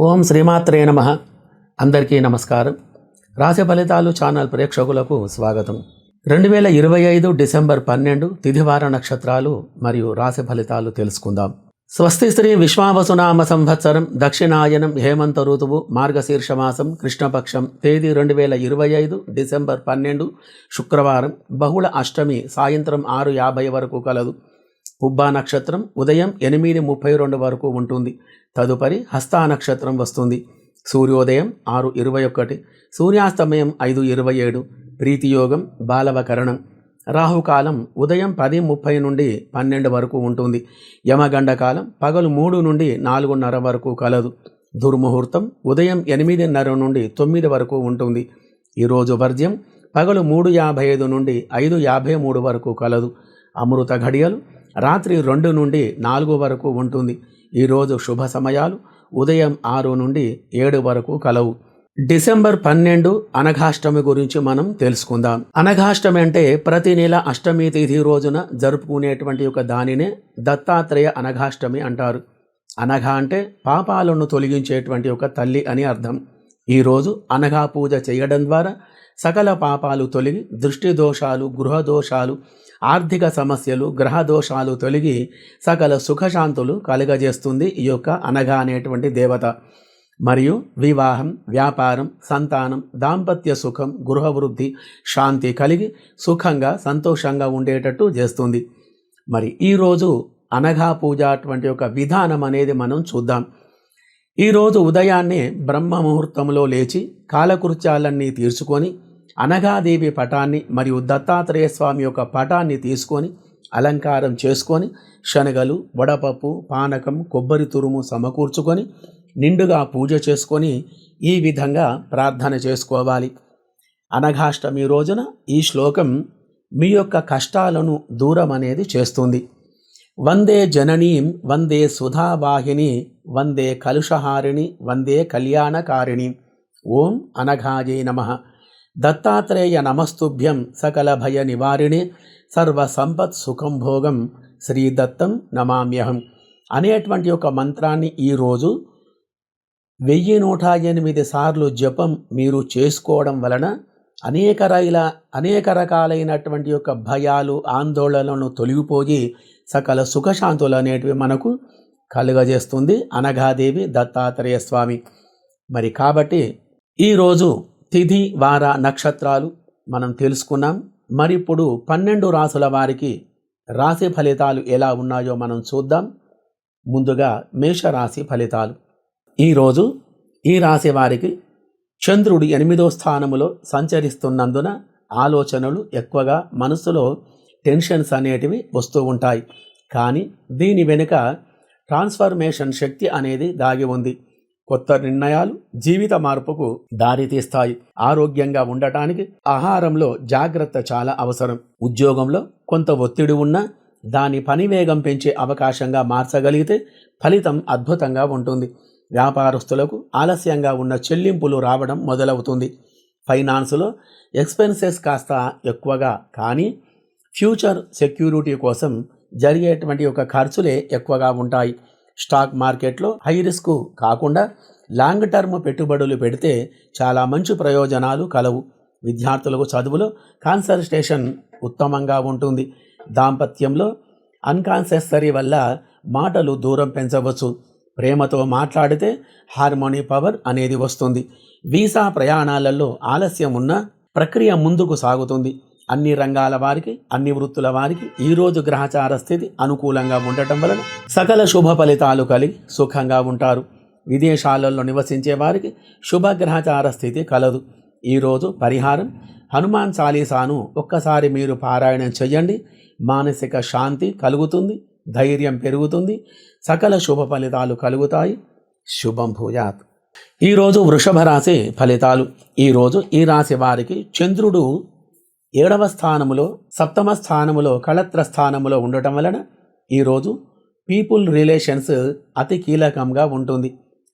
ఓం శ్రీమాత్రే నమ. అందరికీ నమస్కారం. రాశి ఫలితాలు ఛానల్ ప్రేక్షకులకు స్వాగతం. రెండు వేల ఇరవై ఐదు డిసెంబర్ పన్నెండు తిథివార నక్షత్రాలు మరియు రాశి ఫలితాలు తెలుసుకుందాం. స్వస్తి శ్రీ విశ్వావసునామ సంవత్సరం దక్షిణాయనం హేమంత ఋతువు మార్గశీర్షమాసం కృష్ణపక్షం తేదీ రెండు వేల ఇరవై ఐదు డిసెంబర్ పన్నెండు శుక్రవారం బహుళ అష్టమి సాయంత్రం ఆరు యాభై వరకు కలదు. ఉబ్బా నక్షత్రం ఉదయం ఎనిమిది ముప్పై రెండు వరకు ఉంటుంది. తదుపరి హస్తా నక్షత్రం వస్తుంది. సూర్యోదయం ఆరు ఇరవై ఒకటి సూర్యాస్తమయం ఐదు ఇరవై ఏడు ప్రీతియోగం బాలవకరణం. రాహుకాలం ఉదయం పది ముప్పై నుండి పన్నెండు వరకు ఉంటుంది. యమగండ కాలం పగలు మూడు నుండి నాలుగున్నర వరకు కలదు. దుర్ముహూర్తం ఉదయం ఎనిమిదిన్నర నుండి తొమ్మిది వరకు ఉంటుంది. ఈరోజు వర్జ్యం పగలు మూడు యాభై ఐదు నుండి ఐదు యాభై మూడు వరకు కలదు. అమృత ఘడియలు రాత్రి రెండు నుండి నాలుగు వరకు ఉంటుంది. ఈరోజు శుభ సమయాలు. ఉదయం ఆరు నుండి ఏడు వరకు కలవు. డిసెంబర్ పన్నెండు అనఘాష్టమి గురించి మనం తెలుసుకుందాం. అనఘాష్టమి అంటే ప్రతి నెల అష్టమి తిథి రోజున జరుపుకునేటువంటి ఒక దానినే దత్తాత్రేయ అనఘాష్టమి అంటారు. అనఘ అంటే పాపాలను తొలగించేటువంటి ఒక తల్లి అని అర్థం. ఈరోజు అనఘా పూజ చేయడం ద్వారా సకల పాపాలు తొలగి దృష్టి దోషాలు గృహ దోషాలు ఆర్థిక సమస్యలు గ్రహ దోషాలు తొలగి సకల సుఖశాంతులు కలుగజేస్తుంది ఈ యొక్క అనగా అనేటువంటి దేవత. మరియు వివాహం వ్యాపారం సంతానం దాంపత్య సుఖం గృహవృద్ధి శాంతి కలిగి సుఖంగా సంతోషంగా ఉండేటట్టు చేస్తుంది. మరి ఈరోజు అనఘా పూజ అటువంటి ఒక విధానం అనేది మనం చూద్దాం. ఈరోజు ఉదయాన్నే బ్రహ్మ ముహూర్తంలో లేచి కాలకృత్యాలన్నీ తీర్చుకొని అనగాదేవి పటాన్ని మరియు దత్తాత్రేయ స్వామి యొక్క పటాన్ని తీసుకొని అలంకారం చేసుకొని శనగలు వడపప్పు పానకం కొబ్బరి తురుము సమకూర్చుకొని నిండుగా పూజ చేసుకొని ఈ విధంగా ప్రార్థన చేసుకోవాలి. అనఘాష్టమి రోజున ఈ శ్లోకం మీ యొక్క కష్టాలను దూరం అనేది చేస్తుంది. వందే జననీం వందే సుధావాహిని వందే కలుషహారిణి వందే కళ్యాణకారిణి. ఓం అనఘాయే నమః. దత్తాత్రేయ నమస్తుభ్యం సకల భయ నివారిణి సర్వసంపత్ సుఖం భోగం శ్రీ దత్తం నమామ్యహం అనేటువంటి ఒక మంత్రాన్ని ఈరోజు వెయ్యి నూట ఎనిమిది సార్లు జపం మీరు చేసుకోవడం వలన అనేక రైల అనేక రకాలైనటువంటి యొక్క భయాలు ఆందోళనలను తొలగిపోయి సకల సుఖశాంతులు అనేటివి మనకు కలుగజేస్తుంది అనఘాదేవి దత్తాత్రేయ స్వామి. మరి కాబట్టి ఈరోజు తిథి వార నక్షత్రాలు మనం తెలుసుకున్నాం. మరి ఇప్పుడు పన్నెండు రాసుల వారికి రాశి ఫలితాలు ఎలా ఉన్నాయో మనం చూద్దాం. ముందుగా మేషరాశి ఫలితాలు. ఈరోజు ఈ రాశి వారికి చంద్రుడు ఎనిమిదో స్థానములో సంచరిస్తున్నందున ఆలోచనలు ఎక్కువగా మనసులో టెన్షన్స్ అనేటివి వస్తూ ఉంటాయి. కానీ దీని వెనుక ట్రాన్స్ఫర్మేషన్ శక్తి అనేది దాగి ఉంది. కొత్త నిర్ణయాలు జీవిత మార్పుకు దారితీస్తాయి ఆరోగ్యంగా ఉండటానికి ఆహారంలో జాగ్రత్త చాలా అవసరం. ఉద్యోగంలో కొంత ఒత్తిడి ఉన్నా దాని పని వేగం పెంచే అవకాశంగా మార్చగలిగితే ఫలితం అద్భుతంగా ఉంటుంది. వ్యాపారస్తులకు ఆలస్యంగా ఉన్న చెల్లింపులు రావడం మొదలవుతుంది. ఫైనాన్స్లో ఎక్స్పెన్సెస్ కాస్త ఎక్కువగా కానీ ఫ్యూచర్ సెక్యూరిటీ కోసం జరిగేటువంటి ఒక ఖర్చులే ఎక్కువగా ఉంటాయి. స్టాక్ మార్కెట్లో హై రిస్క్ కాకుండా లాంగ్ టర్మ్ పెట్టుబడులు పెడితే చాలా మంచి ప్రయోజనాలు కలవు. విద్యార్థులకు చదువులో కాన్సన్ట్రేషన్ ఉత్తమంగా ఉంటుంది. దాంపత్యంలో అన్కాన్సెసరీ వల్ల మాటలు దూరం పెంచవచ్చు. ప్రేమతో మాట్లాడితే హార్మోనీ పవర్ అనేది వస్తుంది. వీసా ప్రయాణాలలో ఆలస్యం ఉన్న ప్రక్రియ ముందుకు సాగుతుంది. అన్ని రంగాల వారికి అన్ని వృత్తుల వారికి ఈరోజు గ్రహచార స్థితి అనుకూలంగా ఉండటం వలన సకల శుభ ఫలితాలు కలిగి సుఖంగా ఉంటారు. విదేశాలలో నివసించే వారికి శుభ గ్రహచార స్థితి కలదు. ఈరోజు పరిహారం. హనుమాన్ చాలీసాను ఒక్కసారి మీరు పారాయణం చేయండి మానసిక శాంతి కలుగుతుంది ధైర్యం పెరుగుతుంది సకల శుభ ఫలితాలు కలుగుతాయి. శుభం భూయాత్. ఈరోజు వృషభ రాశి ఫలితాలు. ఈరోజు ఈ రాశి వారికి చంద్రుడు ఏడవ స్థానములో సప్తమ స్థానములో కళత్ర స్థానములో ఉండటం వలన ఈరోజు పీపుల్ రిలేషన్స్ అతి కీలకంగా ఉంటుంది.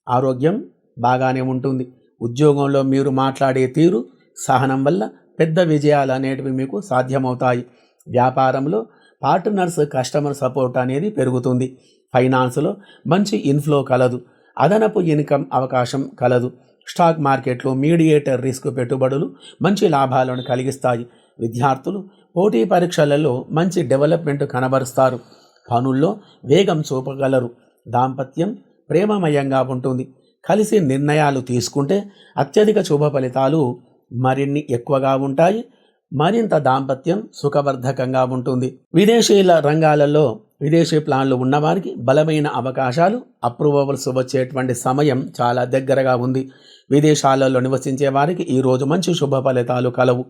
ఆరోగ్యం బాగానే ఉంటుంది. ఉద్యోగంలో మీరు మాట్లాడే తీరు సహనం వల్ల పెద్ద విజయాలు అనేటివి మీకు సాధ్యమవుతాయి. వ్యాపారంలో పార్ట్నర్స్ కస్టమర్ సపోర్ట్ అనేది పెరుగుతుంది. ఫైనాన్స్లో మంచి ఇన్ఫ్లో కలదు. అదనపు ఇన్కమ్ అవకాశం కలదు. స్టాక్ మార్కెట్లో మీడియేటర్ రిస్క్ పెట్టుబడులు మంచి లాభాలను కలిగిస్తాయి. విద్యార్థులు పోటీ పరీక్షలలో మంచి డెవలప్మెంట్ కనబరుస్తారు. పనుల్లో వేగం చూపగలరు. దాంపత్యం ప్రేమమయంగా ఉంటుంది. కలిసి నిర్ణయాలు తీసుకుంటే అత్యధిక శుభ ఫలితాలు మరిన్ని ఎక్కువగా ఉంటాయి. మరింత దాంపత్యం సుఖవర్ధకంగా ఉంటుంది. విదేశీల రంగాలలో విదేశీ ప్లాన్లు ఉన్నవారికి బలమైన అవకాశాలు అప్రూవల్స్ వచ్చేటువంటి సమయం చాలా దగ్గరగా ఉంది. విదేశాలలో నివసించే వారికి ఈరోజు మంచి శుభ ఫలితాలు కలవు.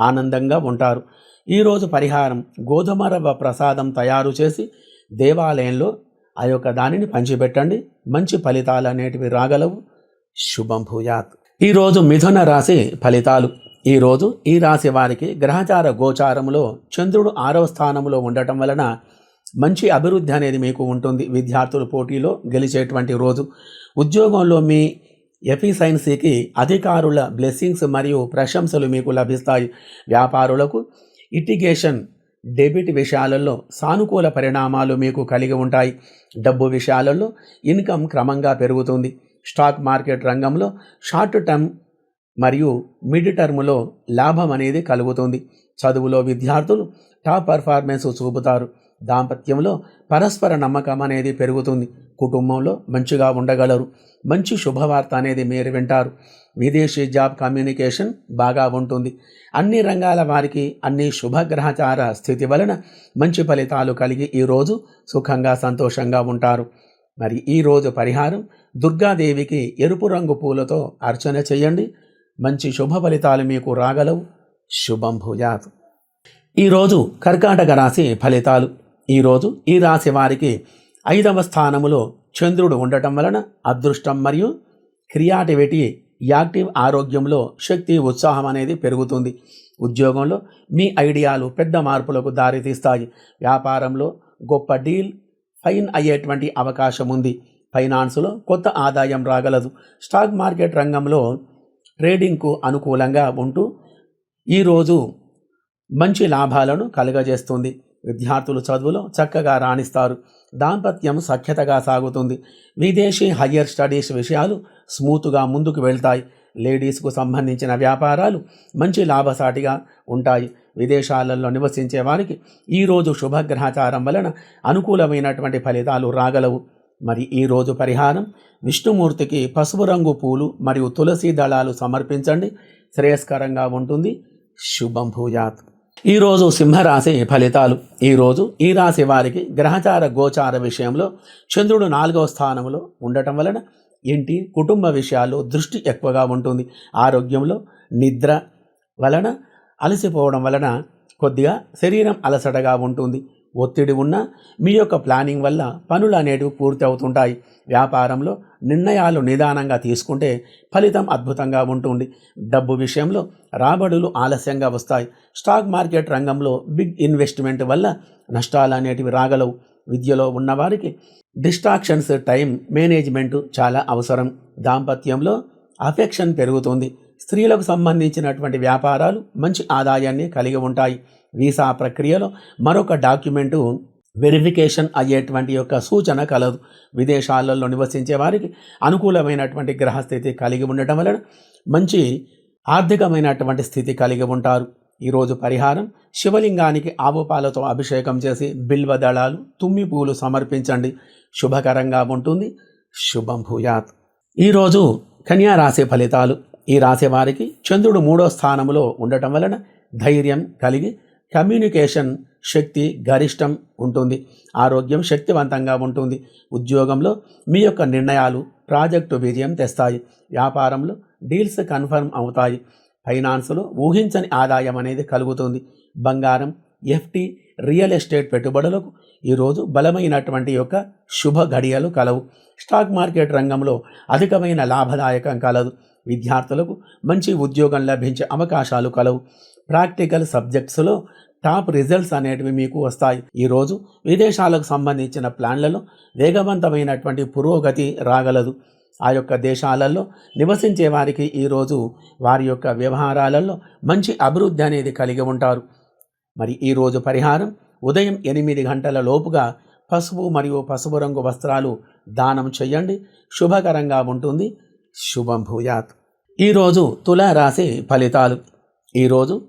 ఆనందంగా ఉంటారు. ఈరోజు పరిహారం గోధుమ రవ్వ ప్రసాదం తయారు చేసి దేవాలయంలో ఆ యొక్క దానిని పంచిపెట్టండి. మంచి ఫలితాలు అనేటివి రాగలవు. శుభం భూయాత్. ఈరోజు మిథున రాశి ఫలితాలు. ఈరోజు ఈ రాశి వారికి గ్రహచార గోచారములో చంద్రుడు ఆరవ స్థానంలో ఉండటం వలన మంచి అభివృద్ధి అనేది మీకు ఉంటుంది. విద్యార్థుల పోటీలో గెలిచేటువంటి రోజు. ఉద్యోగంలో మీ ఎఫిసైన్సీకి అధికారుల బ్లెస్సింగ్స్ మరియు ప్రశంసలు మీకు లభిస్తాయి. వ్యాపారులకు ఇటిగేషన్ డెబిట్ విషయాలలో సానుకూల పరిణామాలు మీకు కలిగి ఉంటాయి. డబ్బు విషయాలలో ఇన్కమ్ క్రమంగా పెరుగుతుంది. స్టాక్ మార్కెట్ రంగంలో షార్ట్ టర్మ్ మరియు మిడ్ టర్మ్లో లాభం అనేది కలుగుతుంది. చదువులో విద్యార్థులు టాప్ పర్ఫార్మెన్స్ చూపుతారు. దాంపత్యంలో పరస్పర నమ్మకం అనేది పెరుగుతుంది. కుటుంబంలో మంచిగా ఉండగలరు. మంచి శుభవార్త అనేది మీరు వింటారు. విదేశీ జాబ్ కమ్యూనికేషన్ బాగా ఉంటుంది. అన్ని రంగాల వారికి అన్ని శుభగ్రహచార స్థితి వలన మంచి ఫలితాలు కలిగి ఈరోజు సుఖంగా సంతోషంగా ఉంటారు. మరి ఈరోజు పరిహారం దుర్గాదేవికి ఎరుపు రంగు పూలతో అర్చన చేయండి. మంచి శుభ ఫలితాలు మీకు రాగలవు. శుభం భూజాత్ ఈరోజు కర్కాటక రాశి ఫలితాలు. ఈరోజు ఈ రాశి వారికి ఐదవ స్థానములో చంద్రుడు ఉండటం వలన అదృష్టం మరియు క్రియాటివిటీ యాక్టివ్ ఆరోగ్యంలో శక్తి ఉత్సాహం అనేది పెరుగుతుంది. ఉద్యోగంలో మీ ఐడియాలు పెద్ద మార్పులకు దారితీస్తాయి. వ్యాపారంలో గొప్ప డీల్ ఫైన్ అయ్యేటువంటి అవకాశం ఉంది. ఫైనాన్స్లో కొత్త ఆదాయం రాగలదు. స్టాక్ మార్కెట్ రంగంలో ట్రేడింగ్కు అనుకూలంగా ఉంటూ ఈరోజు మంచి లాభాలను కలుగజేస్తుంది. విద్యార్థులు చదువులో చక్కగా రాణిస్తారు. దాంపత్యం సఖ్యతగా సాగుతుంది. విదేశీ హయ్యర్ స్టడీస్ విషయాలు స్మూత్గా ముందుకు వెళ్తాయి. లేడీస్కు సంబంధించిన వ్యాపారాలు మంచి లాభసాటిగా ఉంటాయి. విదేశాలలో నివసించే వారికి ఈరోజు శుభగ్రహచారం వలన అనుకూలమైనటువంటి ఫలితాలు రాగలవు. మరి ఈరోజు పరిహారం విష్ణుమూర్తికి పసుపు రంగు పూలు మరియు తులసి దళాలు సమర్పించండి. శ్రేయస్కరంగా ఉంటుంది. శుభం భూయాత్. ఈరోజు సింహరాశి ఫలితాలు. ఈరోజు ఈ రాశి వారికి గ్రహచార గోచార విషయంలో చంద్రుడు నాలుగవ స్థానంలో ఉండటం వలన ఇంటి కుటుంబ విషయాల్లో దృష్టి ఎక్కువగా ఉంటుంది. ఆరోగ్యంలో నిద్ర వలన అలసిపోవడం వలన కొద్దిగా శరీరం అలసటగా ఉంటుంది. ఒత్తిడి ఉన్న మీ యొక్క ప్లానింగ్ వల్ల పనులు అనేటివి పూర్తి అవుతుంటాయి. వ్యాపారంలో నిర్ణయాలు నిదానంగా తీసుకుంటే ఫలితం అద్భుతంగా ఉంటుంది. డబ్బు విషయంలో రాబడులు ఆలస్యంగా వస్తాయి. స్టాక్ మార్కెట్ రంగంలో బిగ్ ఇన్వెస్ట్మెంట్ వల్ల నష్టాలు అనేటివి రాగలవు. విద్యలో ఉన్నవారికి డిస్ట్రాక్షన్స్ టైం మేనేజ్మెంట్ చాలా అవసరం. దాంపత్యంలో అఫెక్షన్ పెరుగుతుంది. స్త్రీలకు సంబంధించినటువంటి వ్యాపారాలు మంచి ఆదాయాన్ని కలిగి ఉంటాయి. వీసా ప్రక్రియలో మరొక డాక్యుమెంటు వెరిఫికేషన్ అయ్యేటువంటి యొక్క సూచన కలదు. విదేశాలలో నివసించే వారికి అనుకూలమైనటువంటి గ్రహస్థితి కలిగి ఉండటం వలన మంచి ఆర్థికమైనటువంటి స్థితి కలిగి ఉంటారు. ఈరోజు పరిహారం శివలింగానికి ఆవు పాలతో అభిషేకం చేసి బిల్వ దళాలు తుమ్మి పూలు సమర్పించండి. శుభకరంగా ఉంటుంది. శుభం భూయాత్. ఈరోజు కన్యా రాశి ఫలితాలు. ఈ రాశి వారికి చంద్రుడు మూడో స్థానంలో ఉండటం వలన ధైర్యం కలిగి కమ్యూనికేషన్ శక్తి గరిష్టం ఉంటుంది. ఆరోగ్యం శక్తివంతంగా ఉంటుంది. ఉద్యోగంలో మీ యొక్క నిర్ణయాలు ప్రాజెక్టు విజయం తెస్తాయి. వ్యాపారంలో డీల్స్ కన్ఫర్మ్ అవుతాయి. ఫైనాన్స్లో ఊహించని ఆదాయం అనేది కలుగుతుంది. బంగారం ఎఫ్టి రియల్ ఎస్టేట్ పెట్టుబడులకు ఈరోజు బలమైనటువంటి యొక్క శుభ గడియలు కలవు. స్టాక్ మార్కెట్ రంగంలో అధికమైన లాభదాయకం కలదు. విద్యార్థులకు మంచి ఉద్యోగం లభించే అవకాశాలు కలవు. ప్రాక్టికల్ సబ్జెక్ట్స్లో టాప్ రిజల్ట్స్ అనేటివి మీకు వస్తాయి. ఈరోజు విదేశాలకు సంబంధించిన ప్లాన్లలో వేగవంతమైనటువంటి పురోగతి రాగలదు. ఆ యొక్క దేశాలలో నివసించే వారికి ఈరోజు వారి యొక్క వ్యవహారాలలో మంచి అభివృద్ధి అనేది కలిగి ఉంటారు. మరి ఈరోజు పరిహారం ఉదయం ఎనిమిది గంటల లోపుగా పసుపు మరియు పసుపు రంగు వస్త్రాలు దానం చేయండి. శుభకరంగా ఉంటుంది. శుభం భూయాత్. ఈరోజు తులారాశి ఫలితాలు. ఈరోజు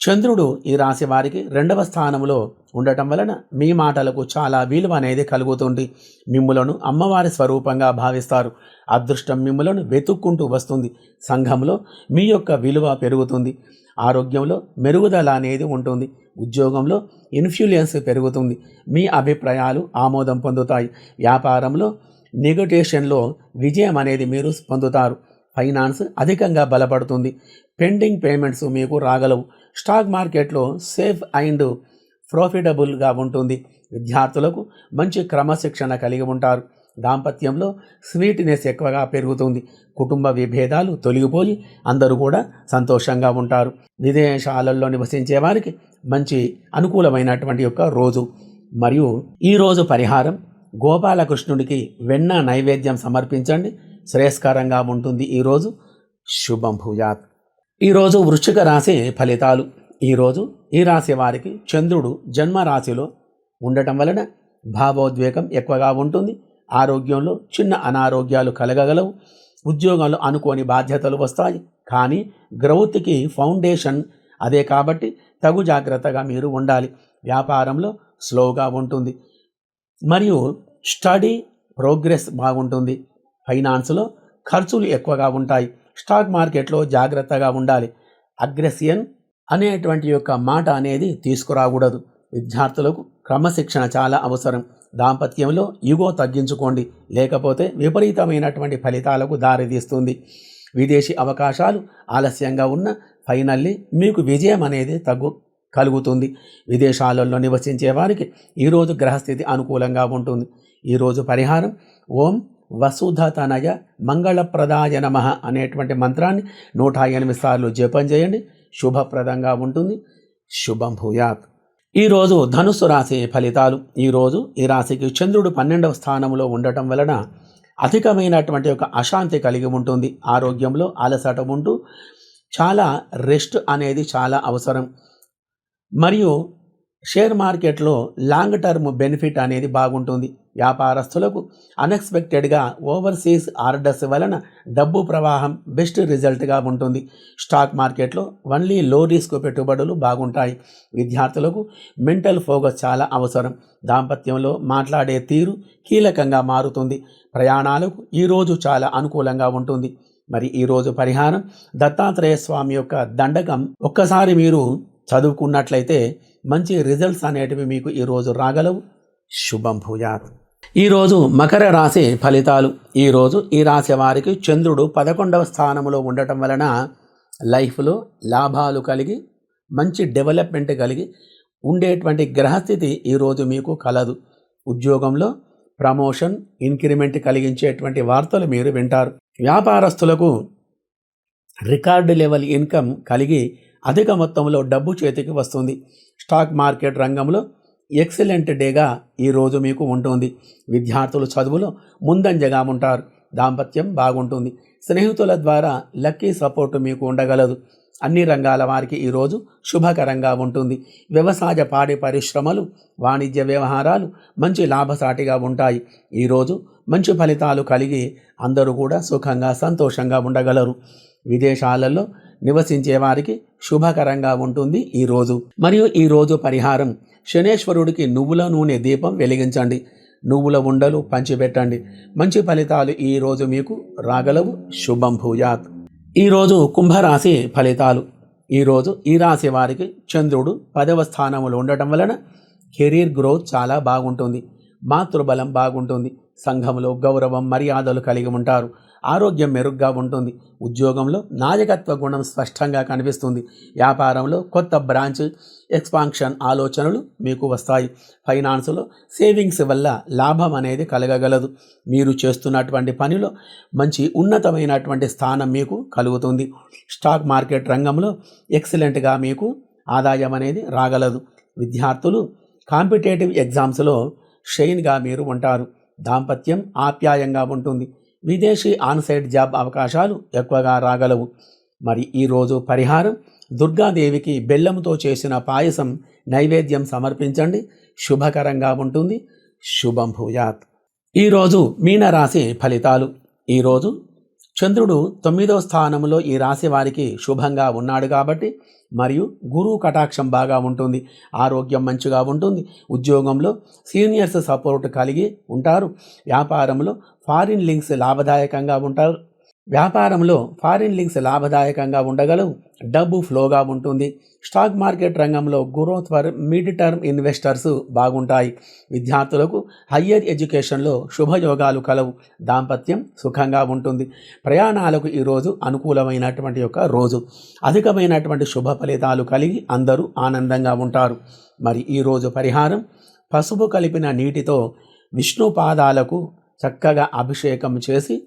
చంద్రుడు ఈ రాశి వారికి రెండవ స్థానంలో ఉండటం వలన మీ మాటలకు చాలా విలువ అనేది కలుగుతుంది. మిమ్ములను అమ్మవారి స్వరూపంగా భావిస్తారు. అదృష్టం మిమ్ములను వెతుక్కుంటూ వస్తుంది. సంఘంలో మీ యొక్క విలువ పెరుగుతుంది. ఆరోగ్యంలో మెరుగుదల అనేది ఉంటుంది. ఉద్యోగంలో ఇన్ఫ్లుయెన్స్ పెరుగుతుంది. మీ అభిప్రాయాలు ఆమోదం పొందుతాయి. వ్యాపారంలో నెగోటియేషన్లో విజయం అనేది మీరు పొందుతారు. ఫైనాన్స్ అధికంగా బలపడుతుంది. పెండింగ్ పేమెంట్స్ మీకు రాగలవు. స్టాక్ మార్కెట్లో సేఫ్ అండ్ ప్రాఫిటబుల్గా ఉంటుంది. విద్యార్థులకు మంచి క్రమశిక్షణ కలిగి ఉంటారు. దాంపత్యంలో స్వీట్నెస్ ఎక్కువగా పెరుగుతుంది. కుటుంబ విభేదాలు తొలగిపోయి అందరూ కూడా సంతోషంగా ఉంటారు. విదేశాలలో నివసించే వారికి మంచి అనుకూలమైనటువంటి యొక్క రోజు. మరియు ఈ రోజు పరిహారం గోపాలకృష్ణుడికి వెన్న నైవేద్యం సమర్పించండి. శ్రేయస్కరంగా ఉంటుంది ఈరోజు శుభం భూయాత్. ఈరోజు వృశ్చిక రాశి ఫలితాలు. ఈరోజు ఈ రాశి వారికి చంద్రుడు జన్మ రాశిలో ఉండటం వలన భావోద్వేగం ఎక్కువగా ఉంటుంది. ఆరోగ్యంలో చిన్న అనారోగ్యాలు కలగగలవు. ఉద్యోగంలో అనుకోని బాధ్యతలు వస్తాయి. కానీ గ్రౌత్కి ఫౌండేషన్ అదే కాబట్టి తగు జాగ్రత్తగా మీరు ఉండాలి. వ్యాపారంలో స్లోగా ఉంటుంది. మరియు స్టడీ ప్రోగ్రెస్ బాగుంటుంది. ఫైనాన్స్లో ఖర్చులు ఎక్కువగా ఉంటాయి. స్టాక్ మార్కెట్లో జాగ్రత్తగా ఉండాలి. అగ్రెసియన్ అనేటువంటి యొక్క మాట అనేది తీసుకురాకూడదు. విద్యార్థులకు క్రమశిక్షణ చాలా అవసరం. దాంపత్యంలో యుగో తగ్గించుకోండి. లేకపోతే విపరీతమైనటువంటి ఫలితాలకు దారితీస్తుంది. విదేశీ అవకాశాలు ఆలస్యంగా ఉన్న ఫైనల్లీ మీకు విజయం అనేది తగ్గు కలుగుతుంది. విదేశాలలో నివసించే వారికి ఈరోజు గ్రహస్థితి అనుకూలంగా ఉంటుంది. ఈరోజు పరిహారం ఓం వసుధతనయ మంగళప్రదాయ నమ అనేటువంటి మంత్రాన్ని నూట ఎనిమిది సార్లు జపం చేయండి. శుభప్రదంగా ఉంటుంది. శుభం భూయాత్. ఈరోజు ధనుస్సు రాశి ఫలితాలు. ఈరోజు ఈ రాశికి చంద్రుడు పన్నెండవ స్థానంలో ఉండటం వలన అధికమైనటువంటి ఒక అశాంతి కలిగి ఉంటుంది. ఆరోగ్యంలో అలసట ఉంటూ చాలా రెస్ట్ అనేది చాలా అవసరం. మరియు షేర్ మార్కెట్లో లాంగ్ టర్మ్ బెనిఫిట్ అనేది బాగుంటుంది. వ్యాపారస్తులకు అన్ఎక్స్పెక్టెడ్గా ఓవర్సీస్ ఆర్డర్స్ వలన డబ్బు ప్రవాహం బెస్ట్ రిజల్ట్గా ఉంటుంది. స్టాక్ మార్కెట్లో ఓన్లీ లో రిస్క్ పెట్టుబడులు బాగుంటాయి. విద్యార్థులకు మెంటల్ ఫోకస్ చాలా అవసరం. దాంపత్యంలో మాట్లాడే తీరు కీలకంగా మారుతుంది. ప్రయాణాలకు ఈరోజు చాలా అనుకూలంగా ఉంటుంది. మరి ఈరోజు పరిహారం దత్తాత్రేయ స్వామి యొక్క దండకం. ఒక్కసారి మీరు చదువుకున్నట్లయితే మంచి రిజల్ట్స్ అనేటివి మీకు ఈరోజు రాగలవు. శుభం భూయాత్. ఈరోజు మకర రాశి ఫలితాలు. ఈరోజు ఈ రాశి వారికి చంద్రుడు పదకొండవ స్థానంలో ఉండటం వలన లైఫ్లో లాభాలు కలిగి మంచి డెవలప్మెంట్ కలిగి ఉండేటువంటి గ్రహస్థితి ఈరోజు మీకు కలదు. ఉద్యోగంలో ప్రమోషన్ ఇంక్రిమెంట్ కలిగించేటువంటి వార్తలు మీరు వింటారు. వ్యాపారస్తులకు రికార్డు లెవెల్ ఇన్కమ్ కలిగి అధిక మొత్తంలో డబ్బు చేతికి వస్తుంది. స్టాక్ మార్కెట్ రంగంలో ఎక్సలెంట్ డేగా ఈరోజు మీకు ఉంటుంది. విద్యార్థులు చదువులో ముందంజగా ఉంటారు. దాంపత్యం బాగుంటుంది. స్నేహితుల ద్వారా లక్కీ సపోర్టు మీకు ఉండగలదు. అన్ని రంగాల వారికి ఈరోజు శుభకరంగా ఉంటుంది. వ్యవసాయ పాడి పరిశ్రమలు వాణిజ్య వ్యవహారాలు మంచి లాభసాటిగా ఉంటాయి. ఈరోజు మంచి ఫలితాలు కలిగి అందరూ కూడా సుఖంగా సంతోషంగా ఉండగలరు. విదేశాలలో నివసించే వారికి శుభకరంగా ఉంటుంది ఈరోజు మరియు ఈరోజు పరిహారం. శనేశ్వరుడికి నువ్వుల నూనె దీపం వెలిగించండి. నువ్వుల ఉండలు పంచిపెట్టండి. మంచి ఫలితాలు ఈరోజు మీకు రాగలవు. శుభం భూయాత్. ఈరోజు కుంభరాశి ఫలితాలు. ఈరోజు ఈ రాశి వారికి చంద్రుడు పదవ స్థానంలో ఉండటం వలన కెరీర్ గ్రోత్ చాలా బాగుంటుంది. మాతృబలం బాగుంటుంది. సంఘంలో గౌరవం మర్యాదలు కలిగి ఉంటారు. ఆరోగ్యం మెరుగ్గా ఉంటుంది. ఉద్యోగంలో నాయకత్వ గుణం స్పష్టంగా కనిపిస్తుంది. వ్యాపారంలో కొత్త బ్రాంచ్ ఎక్స్పాన్షన్ ఆలోచనలు మీకు వస్తాయి. ఫైనాన్స్లో సేవింగ్స్ వల్ల లాభం అనేది కలగగలదు. మీరు చేస్తున్నటువంటి పనిలో మంచి ఉన్నతమైనటువంటి స్థానం మీకు కలుగుతుంది. స్టాక్ మార్కెట్ రంగంలో ఎక్సలెంట్గా మీకు ఆదాయం అనేది రాగలదు. విద్యార్థులు కాంపిటేటివ్ ఎగ్జామ్స్లో షైన్గా మీరు ఉంటారు. దాంపత్యం ఆప్యాయంగా ఉంటుంది. విదేశీ ఆన్సైడ్ జాబ్ అవకాశాలు ఎక్కువగా రాగలవు. మరి ఈరోజు పరిహారం? దుర్గాదేవికి బెల్లంతో చేసిన పాయసం నైవేద్యం సమర్పించండి. శుభకరంగా ఉంటుంది. శుభం భూయాత్. ఈరోజు మీనరాశి ఫలితాలు. ఈరోజు చంద్రుడు తొమ్మిదవ స్థానంలో ఈ రాశి వారికి శుభంగా ఉన్నాడు కాబట్టి మరియు గురువు కటాక్షం బాగా ఉంటుంది ఆరోగ్యం మంచిగా ఉంటుంది ఉద్యోగంలో సీనియర్స్ సపోర్ట్ కలిగి ఉంటారు వ్యాపారంలో ఫారిన్ లింక్స్ లాభదాయకంగా ఉంటారు వ్యాపారంలో ఫారిన్ లింక్స్ లాభదాయకంగా ఉండగలవు డబ్బు ఫ్లోగా ఉంటుంది. స్టాక్ మార్కెట్ రంగంలో growth for mid term investors బాగుంటాయి. విద్యార్థులకు హయ్యర్ ఎడ్యుకేషన్లో శుభయోగాలు కలవు దాంపత్యం సుఖంగా ఉంటుంది. ప్రయాణాలకు ఈరోజు అనుకూలమైనటువంటి యొక్క రోజు. అధికమైనటువంటి శుభ ఫలితాలు కలిగి అందరూ ఆనందంగా ఉంటారు. మరి ఈరోజు పరిహారం పసుపు కలిపిన నీటితో విష్ణు పాదాలకు చక్కగా అభిషేకం చేసి